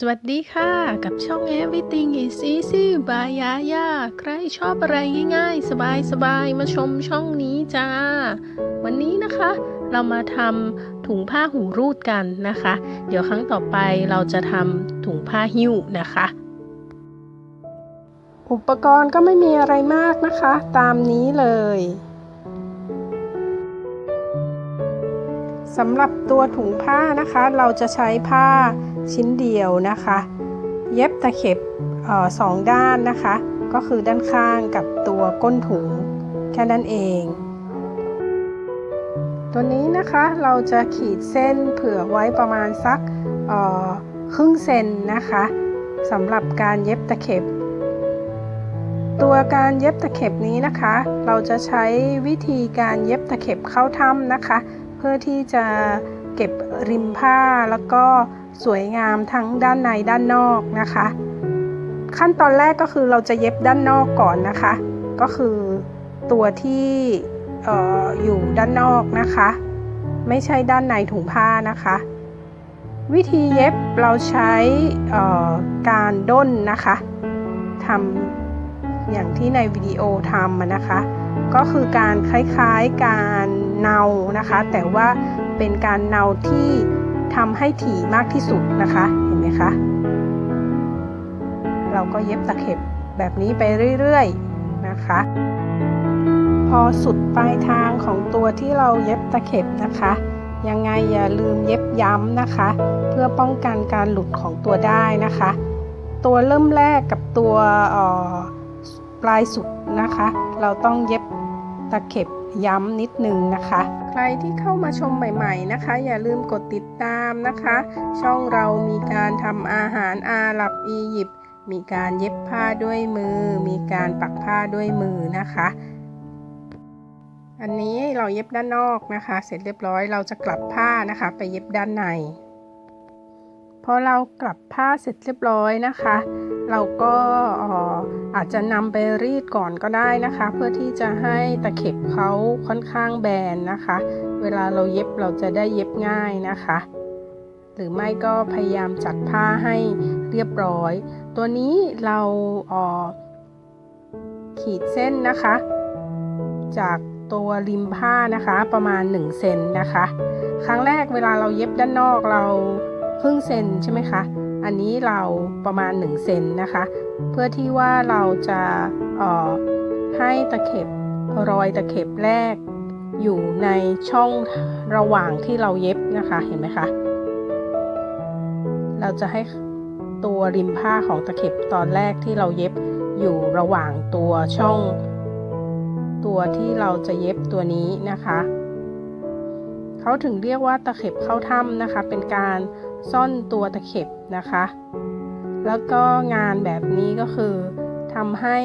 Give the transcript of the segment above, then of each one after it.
สวัสดีค่ะ กับช่อง Everything is Easy by Yaya ใครชอบอะไรง่ายๆ สบายๆ มาชมช่องนี้จ้า วันนี้นะคะ เรามาทำถุงผ้าหูรูดกันนะคะ เดี๋ยวครั้งต่อไปเราจะทำถุงผ้าหิ้วนะคะ อุปกรณ์ก็ไม่มีอะไรมากนะคะ ตามนี้เลยสำหรับตัวถุงผ้านะคะ เราจะใช้ผ้า ชิ้นเดียวนะคะ เย็บตะเข็บออสองด้านนะคะ ก็คือด้านข้างกับตัวก้นถุงแค่นั้นเอง ตัวนี้นะคะเราจะขีดเส้นเผื่อไว้ประมาณสักครึ่งเซนนะคะสำหรับการเย็บตะเข็บ ตัวการเย็บตะเข็บนี้นะคะ เราจะใช้วิธีการเย็บตะเข็บเข้าถ้ำนะคะ เพื่อที่จะเก็บริมผ้าแล้วก็ สวยงามทั้งด้านในด้านนอกนะคะ ขั้นตอนแรกก็คือเราจะเย็บด้านนอกก่อนนะคะ ก็คือตัวที่อออยู่ด้านนอกนะคะ ไม่ใช่ด้านในถุงผ้านะคะ วิธีเย็บเราใช้การด้นนะคะทำอย่างที่ในวิดีโอทำนะคะ ก็คือการคล้ายๆการเนานะคะ แต่ว่าเป็นการเนาที่ ทำให้ถี่มากที่สุดนะคะ เห็นไหมคะ เราก็เย็บตะเข็บแบบนี้ไปเรื่อยๆนะคะ พอสุดปลายทางของตัวที่เราเย็บตะเข็บนะคะ ยังไงอย่าลืมเย็บย้ำนะคะ เพื่อป้องกันการหลุดของตัวได้นะคะ ตัวเริ่มแรกกับตัวปลายสุดนะคะ เราต้องเย็บตะเข็บ ย้ำนิดนึงนะคะ ใครที่เข้ามาชมใหม่ ๆนะคะ อย่าลืมกดติดตามนะคะ ช่องเรามีการทำอาหารอาหรับอียิปต์มีการเย็บผ้าด้วยมือ มีการปักผ้าด้วยมือนะคะ อันนี้เราเย็บด้านนอกนะคะ เสร็จเรียบร้อยเราจะกลับผ้านะคะ ไปเย็บด้านใน พอเรากลับผ้าเสร็จเรียบร้อยนะคะ เราก็อาจจะนำไปรีดก่อนก็ได้นะคะ เพื่อที่จะให้ตะเข็บเขาค่อนข้างแบนนะคะ เวลาเราเย็บเราจะได้เย็บง่ายนะคะ หรือไม่ก็พยายามจัดผ้าให้เรียบร้อย ตัวนี้เราขีดเส้นนะคะ จากตัวริมผ้านะคะประมาณ1เซนนะคะ ครั้งแรกเวลาเราเย็บด้านนอกเรา ครึ่งเซนใช่ไหมคะ อันนี้เราประมาณ1เซนนะคะ เพื่อที่ว่าเราจะออให้ตะเข็บรอยตะเข็บแรก อยู่ในช่องระหว่างที่เราเย็บนะคะเห็นไหมคะเราจะให้ตัวริมผ้าของตะเข็บตอนแรกที่เราเย็บอยู่ระหว่างตัวช่อง ตัวที่เราจะเย็บตัวนี้นะคะ เขาถึงเรียกว่าตะเข็บเข้าถ้ำนะคะ เป็นการ ซ่อนตัวตะเข็บนะคะ แล้วก็งานแบบนี้ก็คือทำให้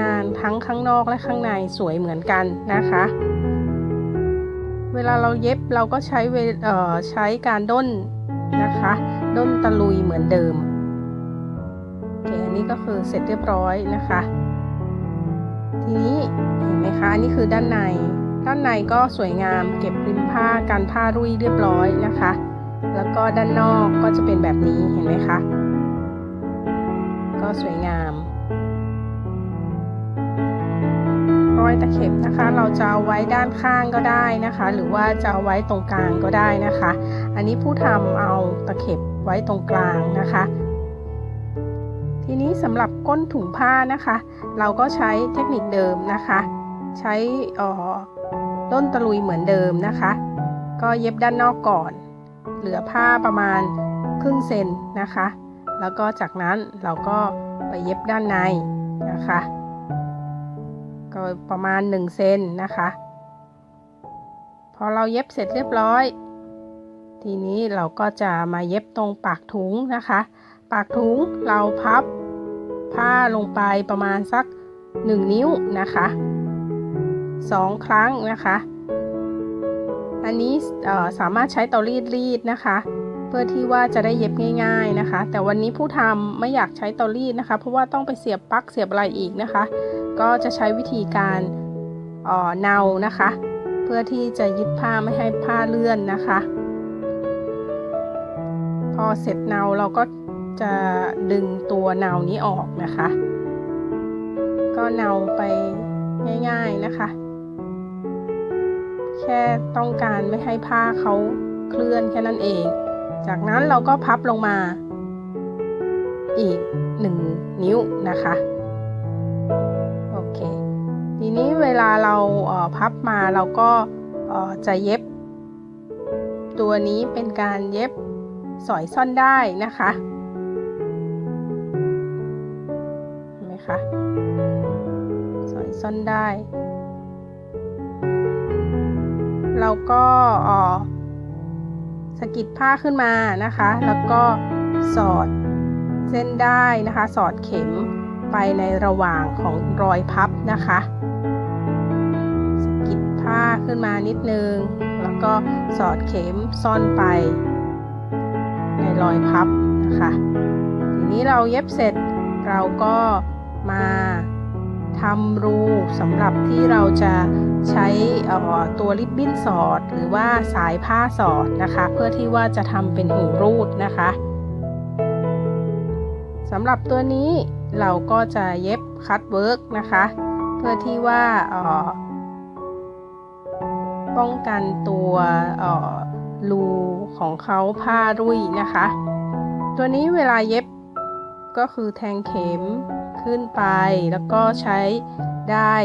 งานทั้งข้างนอกและข้างในสวยเหมือนกันนะคะ เวลาเราเย็บเราก็ใช้ใช้การด้นนะคะด้นตะลุยเหมือนเดิมโอเคอันนี้ก็คือเสร็จเรียบร้อยนะคะ ทีนี้เห็นไหมคะอันนี้คือด้านใน ด้านในก็สวยงามเก็บริมผ้าการผ้ารุ่ยเรียบร้อยนะคะ แล้วก็ด้านนอกก็จะเป็นแบบนี้เห็นไหมคะ ก็สวยงาม รอยตะเข็บนะคะ เราจะเอาไว้ด้านข้างก็ได้นะคะ หรือว่าจะเอาไว้ตรงกลางก็ได้นะคะ อันนี้ผู้ทำเอาตะเข็บไว้ตรงกลางนะคะ ทีนี้สำหรับก้นถุงผ้านะคะ เราก็ใช้เทคนิคเดิมนะคะ ใช้ต้นตะลุยเหมือนเดิมนะคะ ก็เย็บด้านนอกก่อน เหลือผ้าประมาณครึ่งเซนนะคะ แล้วก็จากนั้นเราก็ไปเย็บด้านในนะคะ ก็ประมาณ1เซนนะคะ พอเราเย็บเสร็จเรียบร้อย ทีนี้เราก็จะมาเย็บตรงปากถุงนะคะ ปากถุงเราพับผ้าลงไปประมาณสัก 1 นิ้วนะคะ 2 ครั้งนะคะ อันนี้สามารถใช้เตารีดรีดนะคะ เพื่อที่ว่าจะได้เย็บง่าย ๆนะคะ แต่วันนี้ผู้ทำไม่อยากใช้เตารีดนะคะ เพราะว่าต้องไปเสียบปลั๊กเสียบอะไรอีกนะคะ ก็จะใช้วิธีการเนานะคะ เพื่อที่จะยึดผ้าไม่ให้ผ้าเลื่อนนะคะ พอเสร็จเนาเราก็จะดึงตัวเนานี้ออกนะคะ ก็เนาไปง่าย ๆนะคะ แค่ต้องการไม่ให้ผ้าเขาเคลื่อนแค่นั้นเอง จากนั้นเราก็พับลงมา อีกหนึ่งนิ้วนะคะโอเคทีนี้เวลาเราเออพับมาเราก็เออจะเย็บ ตัวนี้เป็นการเย็บสอยซ่อนได้นะคะเห็นไหมคะสอยซ่อนได้ เราก็สกิดผ้าขึ้นมานะคะ แล้วก็สอดเส้นได้นะคะ สอดเข็มไปในระหว่างของรอยพับนะคะสกิดผ้าขึ้นมานิดนึง แล้วก็สอดเข็มซ่อนไป ในรอยพับนะคะ ทีนี้เราเย็บเสร็จเราก็มา ทำรูสำหรับที่เราจะใช้ตัวริบบิ้นสอด หรือว่าสายผ้าสอดนะคะ เพื่อที่ว่าจะทำเป็นหูรูดนะคะสำหรับตัวนี้เราก็จะเย็บคัตเวิร์กนะคะ เพื่อที่ว่าป้องกันตัวรูของเขาผ้ารุ่ยนะคะ ตัวนี้เวลาเย็บก็คือแทงเข็ม ขึ้นไป แล้วก็ใช้ได้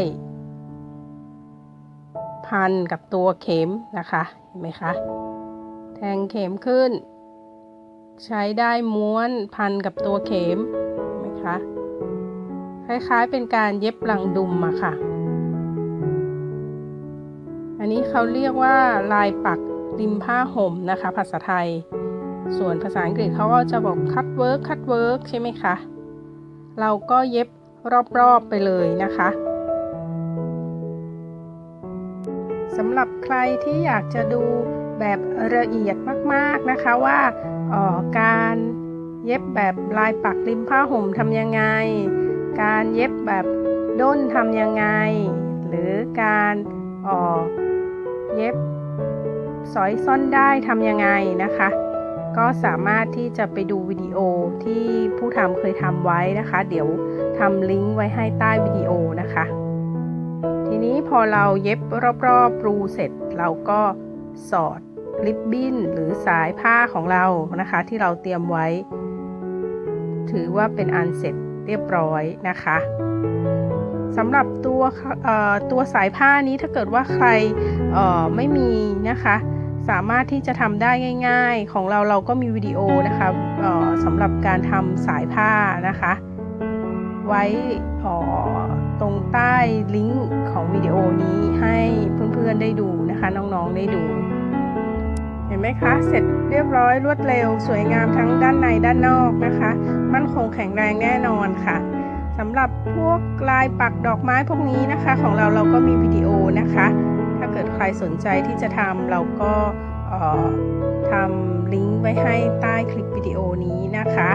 พันกับตัวเข็มนะคะเห็นไหมคะแทงเข็มขึ้น ใช้ได้ม้วนพันกับตัวเข็มเห็นไหมคะคล้ายๆเป็นการเย็บหลังดุมอะค่ะ อันนี้เขาเรียกว่าลายปักริมผ้าห่มนะคะ ภาษาไทย ส่วนภาษาอังกฤษเขาก็จะบอกคัตเวิร์กคัตเวิร์กใช่ไหมคะ เราก็เย็บรอบๆไปเลยนะคะสำหรับใครที่อยากจะดูแบบละเอียดมากๆนะคะว่าออการเย็บแบบลายปักริมผ้าห่มทำยังไง การเย็บแบบด้นทำยังไง หรือการออเย็บสอยซ่อนได้ทำยังไงนะคะ ก็สามารถที่จะไปดูวิดีโอที่ผู้ทำเคยทำไว้นะคะ เดี๋ยวทำลิงก์ไว้ให้ใต้วิดีโอนะคะ ทีนี้พอเราเย็บรอบๆรูเสร็จ เราก็สอดริบบิ้นหรือสายผ้าของเรานะคะ ที่เราเตรียมไว้ ถือว่าเป็นอันเสร็จเรียบร้อยนะคะสำหรับตัวตัวสายผ้านี้ถ้าเกิดว่าใครไม่มีนะคะ สามารถที่จะทำได้ง่าย ๆ ของเราเราก็มีวิดีโอนะคะสำหรับการทำสายผ้านะคะ ไว้ตรงใต้ลิงก์ของวิดีโอนี้ให้เพื่อนๆได้ดูนะคะ น้องๆได้ดู เห็นไหมคะ เสร็จเรียบร้อยรวดเร็ว สวยงามทั้งด้านในด้านนอกนะคะ มั่นคงแข็งแรงแน่นอนค่ะสำหรับพวกลายปักดอกไม้พวกนี้นะคะ ของเราเราก็มีวิดีโอนะคะ เกิดใครสนใจที่จะทำเราก็ทำลิงก์ไว้ให้ใต้คลิปวิดีโอนี้นะคะ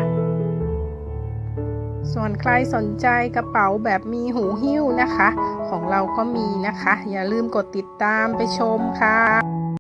ส่วนใครสนใจกระเป๋าแบบมีหูหิ้วนะคะ ของเราก็มีนะคะ อย่าลืมกดติดตามไปชมค่ะ